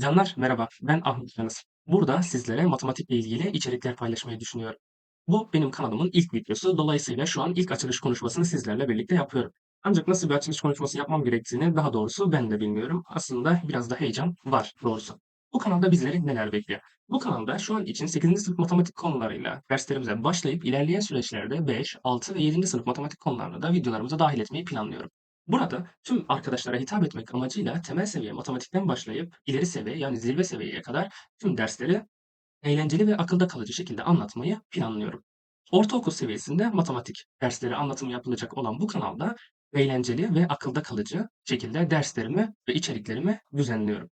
Canlar merhaba, ben Ahmet Canız. Burada sizlere matematikle ilgili içerikler paylaşmayı düşünüyorum. Bu benim kanalımın ilk videosu. Dolayısıyla şu an ilk açılış konuşmasını sizlerle birlikte yapıyorum. Ancak nasıl bir açılış konuşması yapmam gerektiğini daha doğrusu ben de bilmiyorum. Aslında biraz da heyecan var doğrusu. Bu kanalda bizleri neler bekliyor? Bu kanalda şu an için 8. sınıf matematik konularıyla derslerimize başlayıp ilerleyen süreçlerde 5, 6 ve 7. sınıf matematik konularını da videolarımıza dahil etmeyi planlıyorum. Burada tüm arkadaşlara hitap etmek amacıyla temel seviye matematikten başlayıp ileri seviye yani zirve seviyeye kadar tüm dersleri eğlenceli ve akılda kalıcı şekilde anlatmayı planlıyorum. Ortaokul seviyesinde matematik dersleri anlatımı yapılacak olan bu kanalda eğlenceli ve akılda kalıcı şekilde derslerimi ve içeriklerimi düzenliyorum.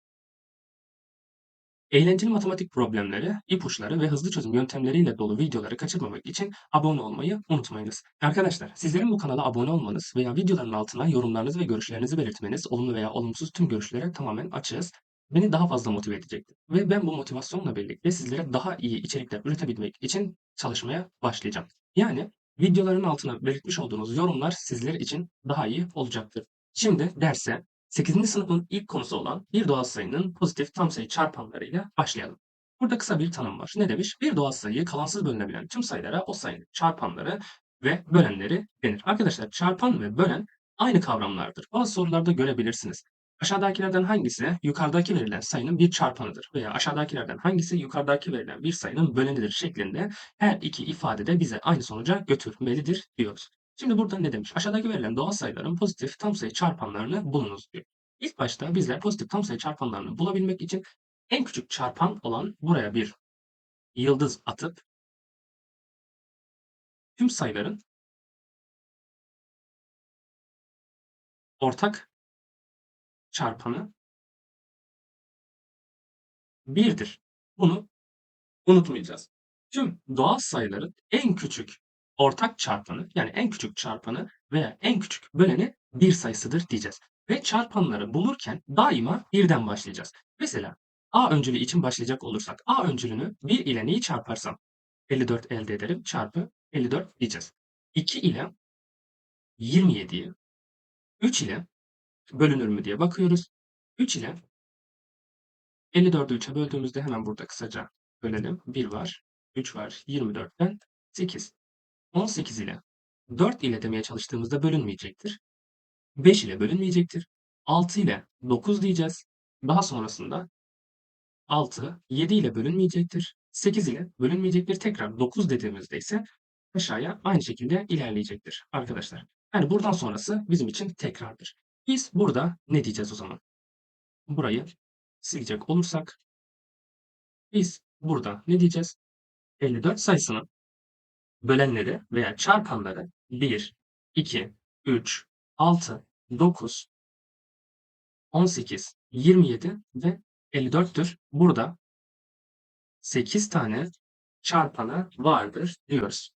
Eğlenceli matematik problemleri, ipuçları ve hızlı çözüm yöntemleriyle dolu videoları kaçırmamak için abone olmayı unutmayınız. Arkadaşlar, sizlerin bu kanala abone olmanız veya videoların altına yorumlarınızı ve görüşlerinizi belirtmeniz, olumlu veya olumsuz tüm görüşlere tamamen açığız. Beni daha fazla motive edecektir. Ve ben bu motivasyonla birlikte sizlere daha iyi içerikler üretebilmek için çalışmaya başlayacağım. Yani videoların altına belirtmiş olduğunuz yorumlar sizler için daha iyi olacaktır. Şimdi derse 8. sınıfın ilk konusu olan bir doğal sayının pozitif tam sayı çarpanlarıyla başlayalım. Burada kısa bir tanım var. Ne demiş? Bir doğal sayı kalansız bölünebilen tüm sayılara o sayının çarpanları ve bölenleri denir. Arkadaşlar çarpan ve bölen aynı kavramlardır. Bazı sorularda görebilirsiniz. Aşağıdakilerden hangisi yukarıdaki verilen sayının bir çarpanıdır veya aşağıdakilerden hangisi yukarıdaki verilen bir sayının bölenidir şeklinde her iki ifade de bize aynı sonuca götürmelidir diyoruz. Şimdi burada ne demiş? Aşağıdaki verilen doğal sayıların pozitif tam sayı çarpanlarını bulunuz diyor. İlk başta bizler pozitif tam sayı çarpanlarını bulabilmek için en küçük çarpan olan buraya bir yıldız atıp tüm sayıların ortak çarpanı 1'dir. Bunu unutmayacağız. Tüm doğal sayıların en küçük ortak çarpanı yani en küçük çarpanı veya en küçük böleni bir sayısıdır diyeceğiz. Ve çarpanları bulurken daima birden başlayacağız. Mesela A öncülü için başlayacak olursak A öncülünü 1 ile neyi çarparsam 54 elde ederim çarpı 54 diyeceğiz. 2 ile 27'yi 3 ile bölünür mü diye bakıyoruz. 3 ile 54'ü 3'e böldüğümüzde hemen burada kısaca bölelim. 1 var, 3 var, 24'ten 8. 18 ile 4 ile demeye çalıştığımızda bölünmeyecektir. 5 ile bölünmeyecektir. 6 ile 9 diyeceğiz. Daha sonrasında 6, 7 ile bölünmeyecektir. 8 ile bölünmeyecektir. Tekrar 9 dediğimizde ise aşağıya aynı şekilde ilerleyecektir arkadaşlar. Yani buradan sonrası bizim için tekrardır. Biz burada ne diyeceğiz o zaman? Burayı silecek olursak biz burada ne diyeceğiz? 54 sayısının bölenleri veya çarpanları 1, 2, 3, 6, 9, 18, 27 ve 54'tür. Burada 8 tane çarpanı vardır diyoruz.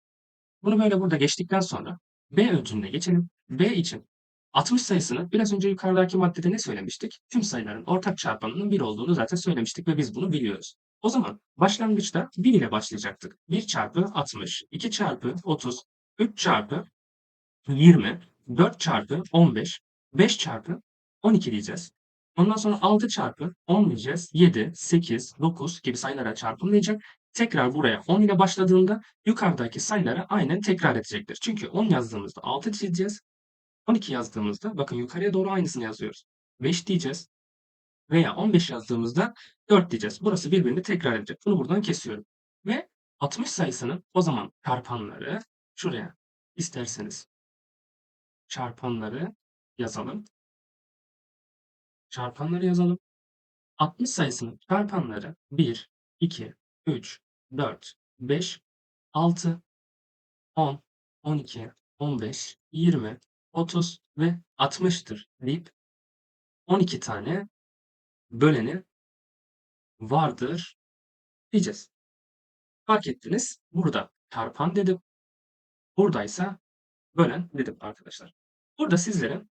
Bunu böyle burada geçtikten sonra B öncülüne geçelim. B için 60 sayısını biraz önce yukarıdaki maddede ne söylemiştik? Tüm sayıların ortak çarpanının 1 olduğunu zaten söylemiştik ve biz bunu biliyoruz. O zaman başlangıçta 1 ile başlayacaktık. 1 çarpı 60, 2 çarpı 30, 3 çarpı 20, 4 çarpı 15, 5 çarpı 12 diyeceğiz. Ondan sonra 6 çarpı 10 diyeceğiz. 7, 8, 9 gibi sayılara çarpımlayacak. Tekrar buraya 10 ile başladığında yukarıdaki sayıları aynen tekrar edecektir. Çünkü 10 yazdığımızda 6 çizeceğiz. 12 yazdığımızda bakın yukarıya doğru aynısını yazıyoruz. 5 diyeceğiz. Veya 15 yazdığımızda 4 diyeceğiz. Burası birbirini tekrar edecek. Bunu buradan kesiyorum. Ve 60 sayısının o zaman çarpanları şuraya isterseniz çarpanları yazalım. Çarpanları yazalım. 60 sayısının çarpanları 1, 2, 3, 4, 5, 6, 10, 12, 15, 20, 30 ve 60'tır deyip 12 tane böleni vardır diyeceğiz. Fark ettiniz. Burada çarpan dedim. Buradaysa bölen dedim arkadaşlar. Burada sizlere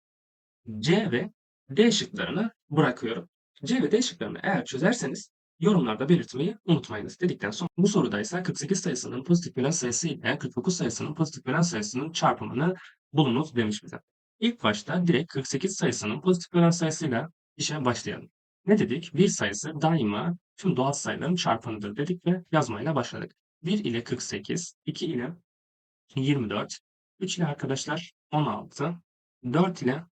C ve D şıklarını bırakıyorum. C ve D şıklarını eğer çözerseniz yorumlarda belirtmeyi unutmayınız dedikten sonra bu soruda ise 48 sayısının pozitif bölen sayısı ile 49 sayısının pozitif bölen sayısının çarpımını bulunuz demiş bize. İlk başta direkt 48 sayısının pozitif bölen sayısıyla işe başlayalım. Ne dedik? Bir sayısı daima tüm doğal sayıların çarpanıdır dedik ve yazmayla başladık. 1 ile 48, 2 ile 24, 3 ile arkadaşlar 16, 4 ile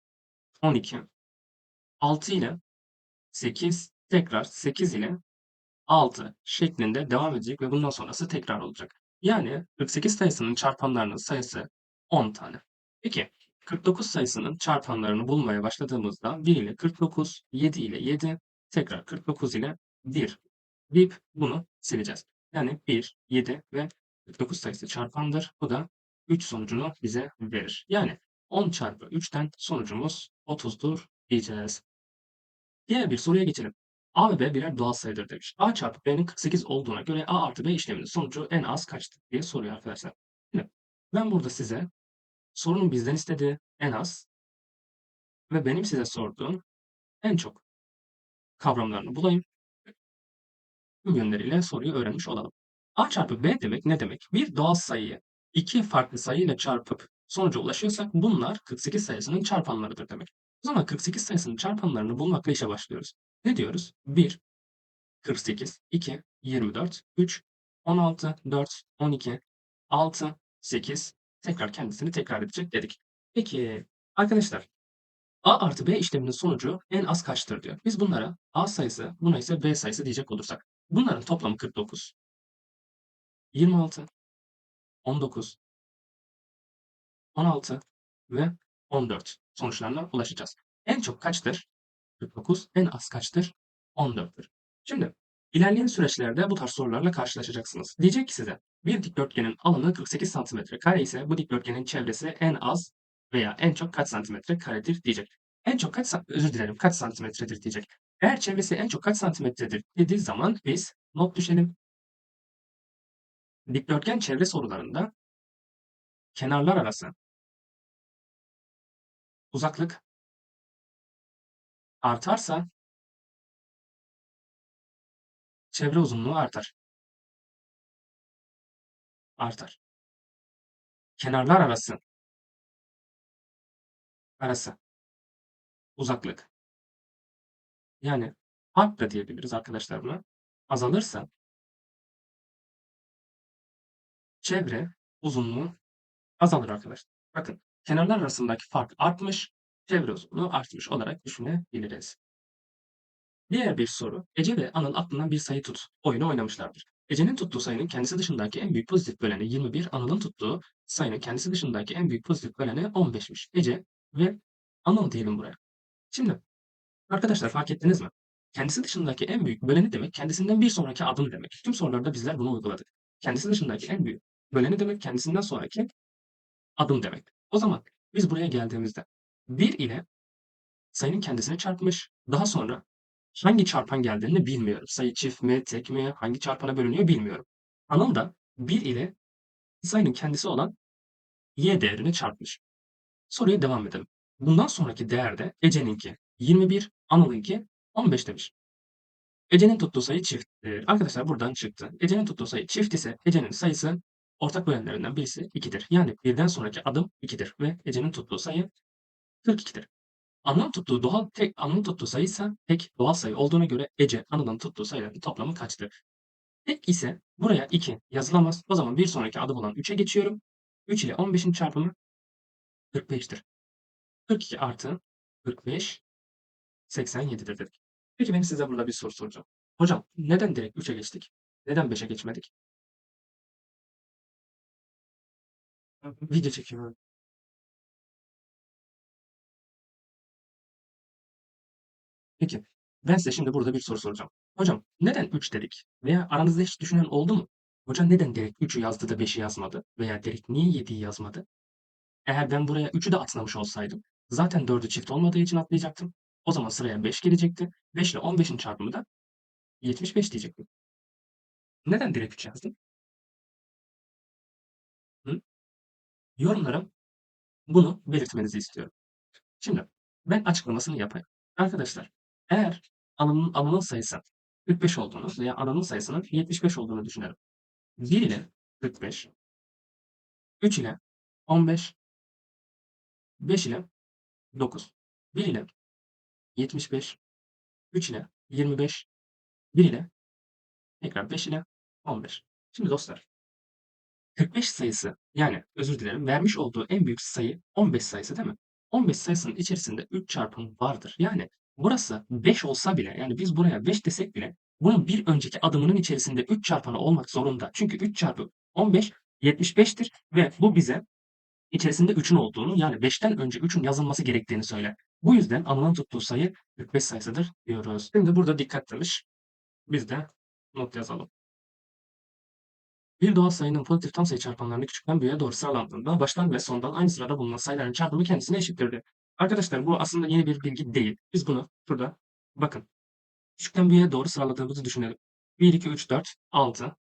12, 6 ile 8, tekrar 8 ile 6 şeklinde devam edecek ve bundan sonrası tekrar olacak. Yani 48 sayısının çarpanlarının sayısı 10 tane. Peki 49 sayısının çarpanlarını bulmaya başladığımızda 1 ile 49, 7 ile 7, tekrar 49 ile 1 deyip bunu sileceğiz. Yani 1, 7 ve 49 sayısı çarpandır. Bu da 3 sonucunu bize verir. Yani 10 çarpı 3'ten sonucumuz 30'dur diyeceğiz. Diğer bir soruya geçelim. A ve B birer doğal sayıdır demiş. A çarpı B'nin 48 olduğuna göre A artı B işleminin sonucu en az kaçtır diye soruyor arkadaşlar. Şimdi ben burada size sorunun bizden istediği en az ve benim size sorduğum en çok kavramlarını bulayım. Bu yönleriyle soruyu öğrenmiş olalım. A çarpı B demek ne demek? Bir doğal sayıyı iki farklı sayıyla çarpıp sonuca ulaşıyorsak bunlar 48 sayısının çarpanlarıdır demek. O zaman 48 sayısının çarpanlarını bulmakla işe başlıyoruz. Ne diyoruz? 1, 48, 2, 24, 3, 16, 4, 12, 6, 8, tekrar kendisini tekrar edecek dedik. Peki arkadaşlar A artı B işleminin sonucu en az kaçtır diyor. Biz bunlara A sayısı, buna ise B sayısı diyecek olursak. Bunların toplamı 49. 26, 19, 16 ve 14 sonuçlarına ulaşacağız. En çok kaçtır? 49. En az kaçtır? 14'tür. Şimdi ilerleyen süreçlerde bu tarz sorularla karşılaşacaksınız. Diyecek ki size bir dikdörtgenin alanı 48 santimetre kare ise bu dikdörtgenin çevresi en az veya en çok kaç santimetre karedir diyecek. En çok kaç özür dilerim kaç santimetredir diyecek. Eğer çevresi en çok kaç santimetredir dediği zaman biz not düşelim. Dikdörtgen çevre sorularında kenarlar arası uzaklık artarsa çevre uzunluğu artar. Artar. Kenarlar arası arası uzaklık yani fark da diyebiliriz arkadaşlar buna. Azalırsa çevre uzunluğu azalır arkadaşlar. Bakın kenarlar arasındaki fark artmış, çevre uzunluğu artmış olarak düşünebiliriz. Diğer bir soru. Ece ve Anıl aklından bir sayı tut. Oyunu oynamışlardır. Ece'nin tuttuğu sayının kendisi dışındaki en büyük pozitif böleni 21, Anıl'ın tuttuğu sayının kendisi dışındaki en büyük pozitif böleni 15'miş. Ece ve Anıl diyelim buraya. Şimdi arkadaşlar fark ettiniz mi? Kendisi dışındaki en büyük böleni demek kendisinden bir sonraki adım demek. Tüm sorularda bizler bunu uyguladık. Kendisi dışındaki en büyük böleni demek kendisinden sonraki adım demek. O zaman biz buraya geldiğimizde 1 ile sayının kendisini çarpmış. Daha sonra hangi çarpan geldiğini bilmiyorum. Sayı çift mi, tek mi, hangi çarpana bölünüyor bilmiyorum. Anıl da 1 ile sayının kendisi olan y değerini çarpmış. Soruya devam edelim. Bundan sonraki değerde Ece'ninki 21, Anıl'ınki 15 demiş. Ece'nin tuttuğu sayı çifttir. Arkadaşlar buradan çıktı. Ece'nin tuttuğu sayı çift ise Ece'nin sayısı ortak bölenlerinden birisi 2'dir. Yani birden sonraki adım 2'dir ve Ece'nin tuttuğu sayı 42'dir. Anıl'ın tuttuğu doğal tek Anıl'ın tuttuğu sayı ise tek doğal sayı olduğuna göre Ece Anıl'ın tuttuğu sayıların toplamı kaçtır? Tek ise buraya 2 yazılamaz. O zaman bir sonraki adım olan 3'e geçiyorum. 3 ile 15'in çarpımı 45'tir. 42 artı 45 87'dir dedik. Peki ben size burada bir soru soracağım. Hocam neden direkt 3'e geçtik? Neden 5'e geçmedik? Video çekiyorum. Peki ben size şimdi burada bir soru soracağım. Hocam neden 3 dedik? Veya aranızda hiç düşünen oldu mu? Hocam neden direkt 3'ü yazdı da 5'i yazmadı? Veya direkt niye 7'yi yazmadı? Eğer ben buraya 3'ü de atlamış olsaydım zaten 4'ü çift olmadığı için atlayacaktım. O zaman sıraya 5 gelecekti. 5 ile 15'in çarpımı da 75 diyecektim. Neden direkt 3 yazdım? Hı? Yorumlara bunu belirtmenizi istiyorum. Şimdi ben açıklamasını yapayım. Arkadaşlar eğer alanın, alanın sayısı 45 olduğunu veya alanın sayısının 75 olduğunu düşünelim. 1 ile 45, 3 ile 15, 5 ile 9, 1 ile 75, 3 ile 25, 1 ile tekrar 5 ile 15. Şimdi dostlar 45 sayısı yani özür dilerim vermiş olduğu en büyük sayı 15 sayısı değil mi? 15 sayısının içerisinde 3 çarpım vardır. Yani burası 5 olsa bile yani biz buraya 5 desek bile bunun bir önceki adımının içerisinde 3 çarpanı olmak zorunda. Çünkü 3 çarpı 15 75'tir ve bu bize içerisinde 3'ün olduğunu yani 5'ten önce 3'ün yazılması gerektiğini söyler. Bu yüzden alınan tuttuğu sayı 45 sayısıdır diyoruz. Şimdi burada dikkat demiş. Biz de not yazalım. Bir doğal sayının pozitif tam sayı çarpanlarını küçükten büyüğe doğru sıralandığında baştan ve sondan aynı sırada bulunan sayıların çarpımı kendisine eşittir. Arkadaşlar bu aslında yeni bir bilgi değil. Biz bunu burada bakın küçükten büyüğe doğru sıraladığımızı düşünelim. 1, 2, 3, 4, 6,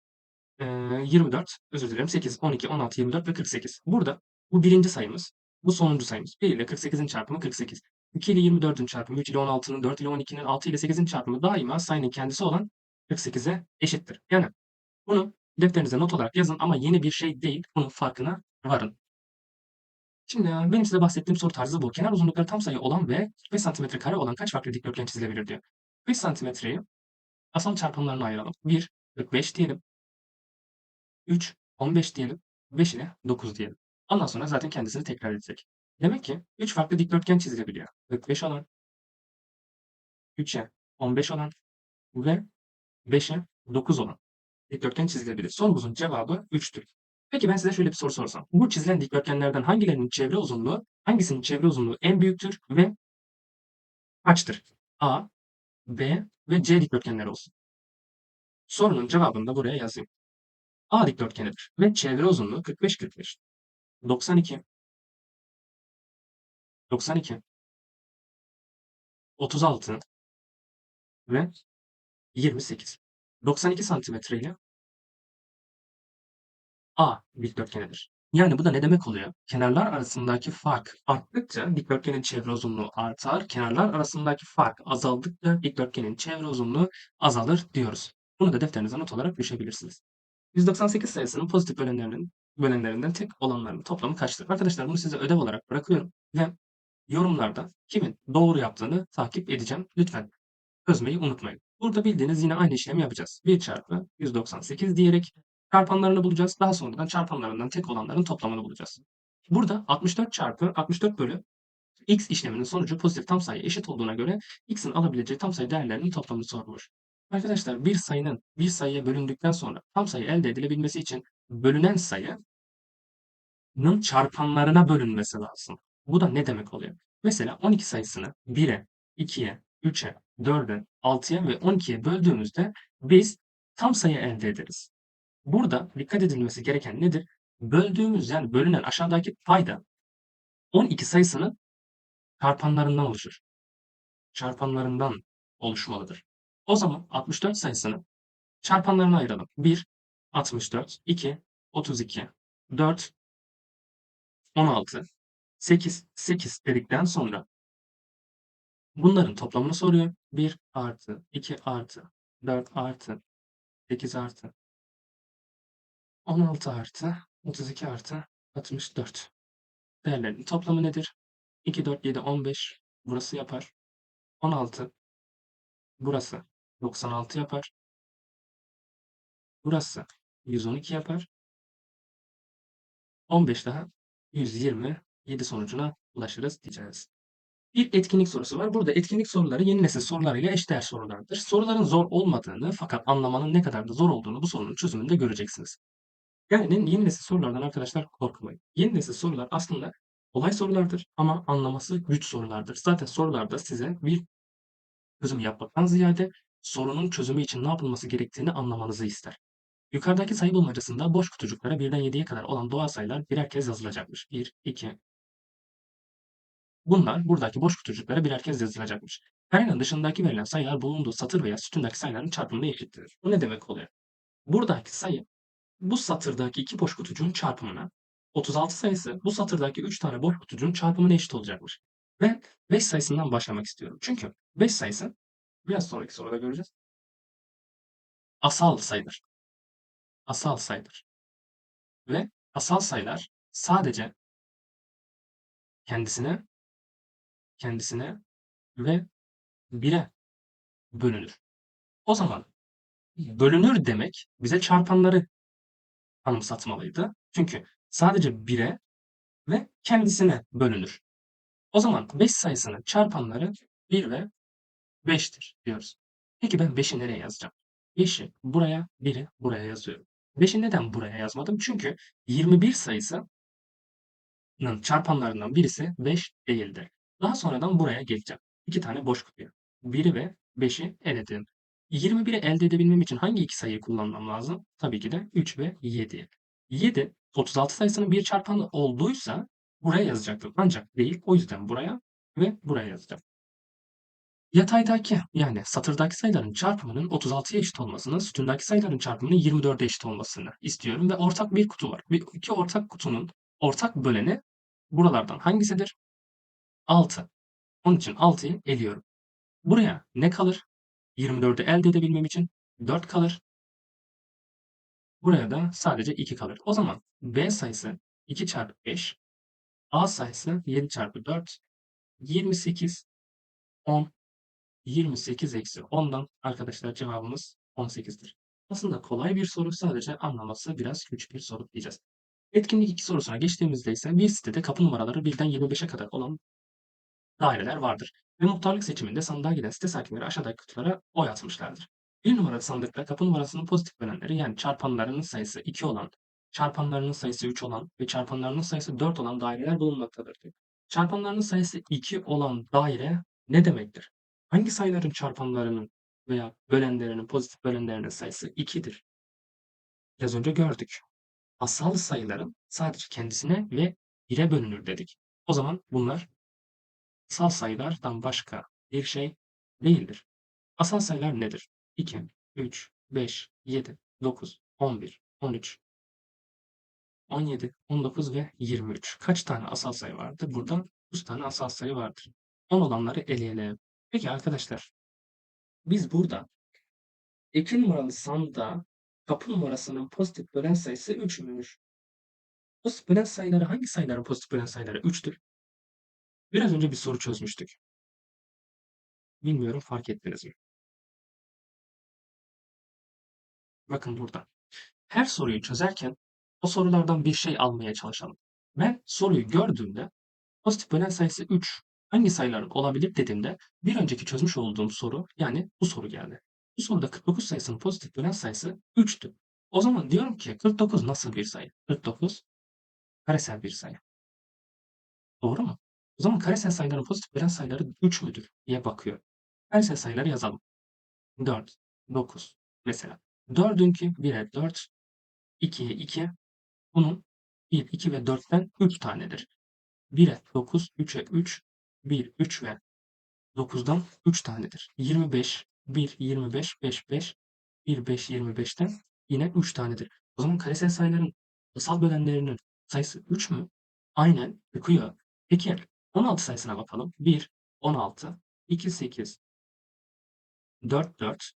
24, özür dilerim 8, 12, 16, 24 ve 48. Burada bu birinci sayımız. Bu sonuncu sayımız. 1 ile 48'in çarpımı 48. 2 ile 24'ün çarpımı 3 ile 16'nın 4 ile 12'nin 6 ile 8'in çarpımı daima sayının kendisi olan 48'e eşittir. Yani bunu defterinize not olarak yazın ama yeni bir şey değil. Bunun farkına varın. Şimdi benim size bahsettiğim soru tarzı bu. Kenar uzunlukları tam sayı olan ve 5 cm kare olan kaç farklı dikdörtgen çizilebilir diyor. 5 santimetreyi asal çarpımlarına ayıralım. 1, 45 diyelim. 3, 15 diyelim. 5 ile 9 diyelim. Ondan sonra zaten kendisini tekrar edecek. Demek ki 3 farklı dikdörtgen çizilebiliyor. 45 olan, 3'e 15 olan ve 5'e 9 olan dikdörtgen çizilebilir. Sorumuzun cevabı 3'tür. Peki ben size şöyle bir soru sorsam. Bu çizilen dikdörtgenlerden hangilerinin çevre uzunluğu, hangisinin çevre uzunluğu en büyüktür ve kaçtır? A, B ve C dikdörtgenleri olsun. Sorunun cevabını da buraya yazayım. A dikdörtgenidir ve çevre uzunluğu 45-45. 92 92 36 ve 28. 92 santimetre ile A dikdörtgenidir. Yani bu da ne demek oluyor? Kenarlar arasındaki fark arttıkça dikdörtgenin çevre uzunluğu artar. Kenarlar arasındaki fark azaldıkça dikdörtgenin çevre uzunluğu azalır diyoruz. Bunu da defterinize not olarak düşebilirsiniz. 198 sayısının pozitif bölenlerinin bölenlerinden tek olanlarının toplamı kaçtır? Arkadaşlar bunu size ödev olarak bırakıyorum ve yorumlarda kimin doğru yaptığını takip edeceğim. Lütfen çözmeyi unutmayın. Burada bildiğiniz yine aynı işlemi yapacağız. 1 çarpı 198 diyerek çarpanlarını bulacağız. Daha sonradan çarpanlarından tek olanların toplamını bulacağız. Burada 64 çarpı 64 bölü x işleminin sonucu pozitif tam sayı eşit olduğuna göre x'in alabileceği tam sayı değerlerinin toplamını sormuş. Arkadaşlar bir sayının bir sayıya bölündükten sonra tam sayı elde edilebilmesi için bölünen sayının çarpanlarına bölünmesi lazım. Bu da ne demek oluyor? Mesela 12 sayısını 1'e, 2'ye, 3'e, 4'e, 6'ya ve 12'ye böldüğümüzde biz tam sayı elde ederiz. Burada dikkat edilmesi gereken nedir? Böldüğümüz yani bölünen aşağıdaki payda 12 sayısının çarpanlarından oluşur. Çarpanlarından oluşmalıdır. O zaman 64 sayısını çarpanlarına ayıralım. 1, 64, 2, 32, 4, 16, 8, 8 dedikten sonra bunların toplamını soruyor. 1 artı, 2 artı, 4 artı, 8 artı, 16 artı, 32 artı, 64. Değerlerin toplamı nedir? 2, 4, 7, 15. Burası yapar. 16. Burası 96 yapar. Burası 112 yapar. 15 daha 127 sonucuna ulaşırız diyeceğiz. Bir etkinlik sorusu var. Burada etkinlik soruları yeni nesil sorularıyla eşdeğer sorulardır. Soruların zor olmadığını fakat anlamanın ne kadar da zor olduğunu bu sorunun çözümünde göreceksiniz. Yani yeni nesil sorulardan arkadaşlar korkmayın. Yeni nesil sorular aslında kolay sorulardır ama anlaması güç sorulardır. Zaten sorularda size bir çözüm yapmaktan ziyade sorunun çözümü için ne yapılması gerektiğini anlamanızı ister. Yukarıdaki sayı bulmacasında boş kutucuklara birden 7'ye kadar olan doğal sayılar birer kez yazılacakmış. 1, 2. Bunlar buradaki boş kutucuklara birer kez yazılacakmış. Karenin dışındaki verilen sayılar bulunduğu satır veya sütundaki sayıların çarpımına eşittir. Bu ne demek oluyor? Buradaki sayı bu satırdaki iki boş kutucuğun çarpımına 36 sayısı bu satırdaki 3 tane boş kutucuğun çarpımına eşit olacakmış. Ben 5 sayısından başlamak istiyorum. Çünkü 5 sayısı biraz sonraki soruda göreceğiz. Asal sayıdır. Asal sayıdır. Ve asal sayılar sadece kendisine kendisine ve 1'e bölünür. O zaman bölünür demek bize çarpanları anımsatmalıydı. Çünkü sadece 1'e ve kendisine bölünür. O zaman 5 sayısının çarpanları 1 ve 5'tir diyoruz. Peki ben 5'i nereye yazacağım? 5'i buraya, 1'i buraya yazıyorum. 5'i neden buraya yazmadım? Çünkü 21 sayısının çarpanlarından birisi 5 değildir. Daha sonradan buraya geleceğim. İki tane boş kutuya. 1'i ve 5'i eledim. 21'i elde edebilmem için hangi iki sayıyı kullanmam lazım? Tabii ki de 3 ve 7. 7, 36 sayısının bir çarpanı olduysa buraya yazacaktım. Ancak değil. O yüzden buraya ve buraya yazacağım. Yataydaki yani satırdaki sayıların çarpımının 36'ya eşit olmasını, sütundaki sayıların çarpımının 24'e eşit olmasını istiyorum ve ortak bir kutu var. Bir iki ortak kutunun ortak böleni buralardan hangisidir? 6. Onun için 6'yı eliyorum. Buraya ne kalır? 24'ü elde edebilmem için 4 kalır. Buraya da sadece 2 kalır. O zaman B sayısı 2 çarpı 5, A sayısı 7 çarpı 4, 28, 10, 28 eksi 10'dan arkadaşlar cevabımız 18'dir. Aslında kolay bir soru sadece anlaması biraz güç bir soru diyeceğiz. Etkinlik 2 sorusuna geçtiğimizde ise bir sitede kapı numaraları 1'den 25'e kadar olan daireler vardır. Ve muhtarlık seçiminde sandığa giden site sakinleri aşağıdaki kutulara oy atmışlardır. Bir numaralı sandıkta kapı numarasının pozitif bölenleri yani çarpanlarının sayısı 2 olan, çarpanlarının sayısı 3 olan ve çarpanlarının sayısı 4 olan daireler bulunmaktadır. Çarpanlarının sayısı 2 olan daire ne demektir? Hangi sayıların çarpanlarının veya bölenlerinin, pozitif bölenlerinin sayısı 2'dir? Biraz önce gördük. Asal sayıların sadece kendisine ve 1'e bölünür dedik. O zaman bunlar asal sayılardan başka bir şey değildir. Asal sayılar nedir? 2, 3, 5, 7, 9, 11, 13, 17, 19 ve 23. Kaç tane asal sayı vardır? Burada 9 tane asal sayı vardır. 10 olanları eleyelim. Peki arkadaşlar, biz burada 2 numaralı sandığa kapı numarasının pozitif bölen sayısı 3'müş. Pozitif bölen sayıları hangi sayıların pozitif bölen sayıları 3'tür? Biraz önce bir soru çözmüştük. Bilmiyorum fark ettiniz mi? Bakın burada. Her soruyu çözerken o sorulardan bir şey almaya çalışalım. Ben soruyu gördüğümde pozitif bölen sayısı 3 hangi sayıların olabilir dediğimde bir önceki çözmüş olduğum soru yani bu soru geldi. Bu soruda 49 sayısının pozitif bölen sayısı 3'tü. O zaman diyorum ki 49 nasıl bir sayı? 49 karesel bir sayı. Doğru mu? O zaman karesel sayıların pozitif bölen sayıları 3 müdür diye bakıyor. Karesel sayıları yazalım. 4, 9 mesela. 4'ünki 1'e 4, 2'ye 2. Bunun 1, 2 ve 4'ten 3 tanedir. 1'e 9, 3'e 3, 1, 3 ve 9'dan 3 tanedir. 25, 1, 25, 5, 5, 1, 5, 25'ten yine 3 tanedir. O zaman karesel sayıların asal bölenlerinin sayısı 3 mü? Aynen çıkıyor. Peki 16 sayısına bakalım. 1, 16, 2, 8, 4, 4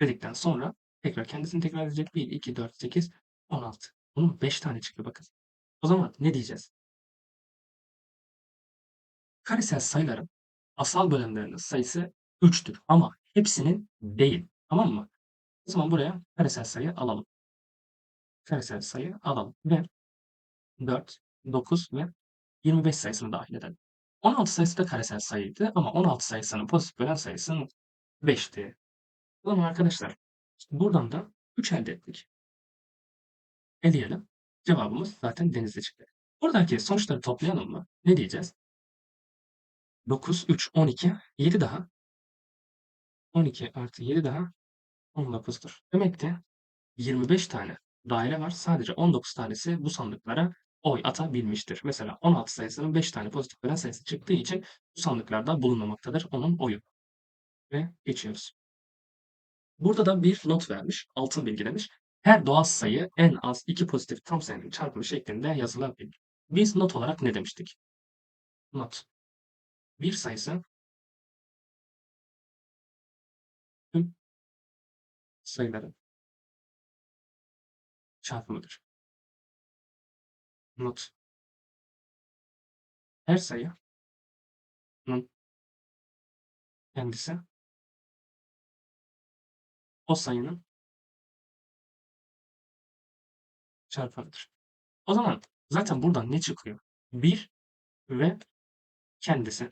dedikten sonra tekrar kendisini tekrar edecek. 1, 2, 4, 8, 16. Bunun 5 tane çıkıyor bakın. O zaman ne diyeceğiz? Karesel sayıların asal bölenlerinin sayısı 3'tür ama hepsinin değil. Tamam mı? O zaman buraya karesel sayı alalım. Karesel sayı alalım ve 4, 9 ve 25 sayısını dahil edelim. 16 sayısı da karesel sayıydı ama 16 sayısının pozitif bölen sayısının 5'ti. O zaman arkadaşlar buradan da 3 elde ettik. Eleyelim. Cevabımız zaten denizde çıktı. Buradaki sonuçları toplayalım mı? Ne diyeceğiz? 9, 3, 12, 7 daha. 12 artı 7 daha 19'dur. Demek ki 25 tane daire var. Sadece 19 tanesi bu sandıklara oy atabilmiştir. Mesela 16 sayısının 5 tane pozitif veren sayısı çıktığı için bu sandıklarda bulunmamaktadır onun oyu. Ve geçiyoruz. Burada da bir not vermiş, altın bilgi demiş. Her doğal sayı en az iki pozitif tam sayının çarpımı şeklinde yazılabilir. Biz not olarak ne demiştik? Not. Bir sayısı tüm sayıların çarpımıdır. Not. Her sayının kendisi o sayının çarpanıdır. O zaman zaten buradan ne çıkıyor? 1 ve kendisi.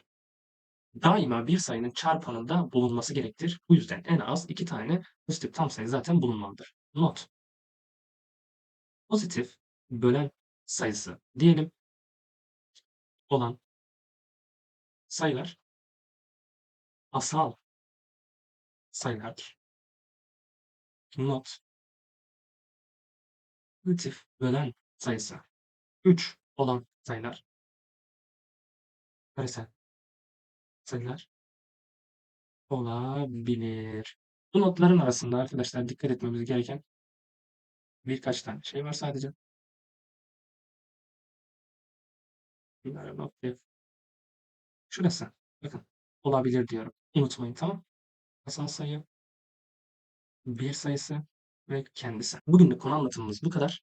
Daima bir sayının çarpanında bulunması gerektir. Bu yüzden en az iki tane pozitif tam sayı zaten bulunmalıdır. Not. Pozitif bölen sayısı diyelim olan sayılar asal sayılardır. Not. Pozitif bölen sayısı 3 olan sayılar karesel sayılar olabilir. Bu notların arasında arkadaşlar dikkat etmemiz gereken birkaç tane şey var sadece. Bunları notlayıp şurası. Bakın olabilir diyorum. Unutmayın tamam. Asal sayı, bir sayısı ve kendisi. Bugünlük konu anlatımımız bu kadar.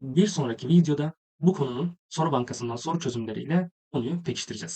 Bir sonraki videoda bu konunun soru bankasından soru çözümleriyle konuyu pekiştireceğiz.